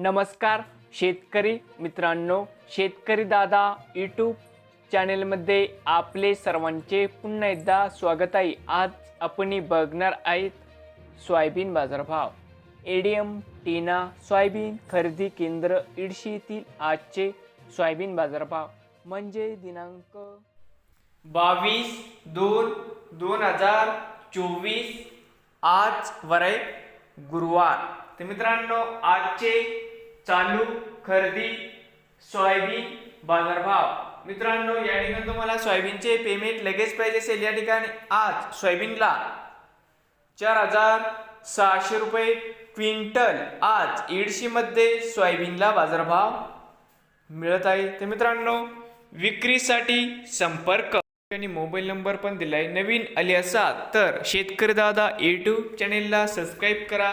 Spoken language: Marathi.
नमस्कार शेतकरी मित्रांनो शेतकरी दादा यूट्यूब चॅनेलमध्ये आपले सर्वांचे पुन्हा एकदा स्वागत आहे. आज आपण बघणार आहेत सोयाबीन बाजारभाव. एडीएम टीना सोयाबीन खरेदी केंद्र इडशी येथील आजचे सोयाबीन बाजारभाव. म्हणजे दिनांक बावीस दोन दोन हजार चोवीस आज वरे गुरुवार. तर मित्रांनो आजचे चालू खरेदी सोयाबीन बाजारभाव. मित्रांनो या ठिकाणी तुम्हाला सोयाबीनचे पेमेंट लगेच पाहिजे असेल. या ठिकाणी आज सोयाबीनला चार हजार सहाशे रुपये क्विंटल आज ईडशीमध्ये सोयाबीनला बाजारभाव मिळत आहे. तर मित्रांनो विक्रीसाठी संपर्क. आणि मोबाईल नंबर पण दिला आहे नवीन आले असाल तर शेतकरी दादा यूट्यूब चॅनेलला सबस्क्राईब करा.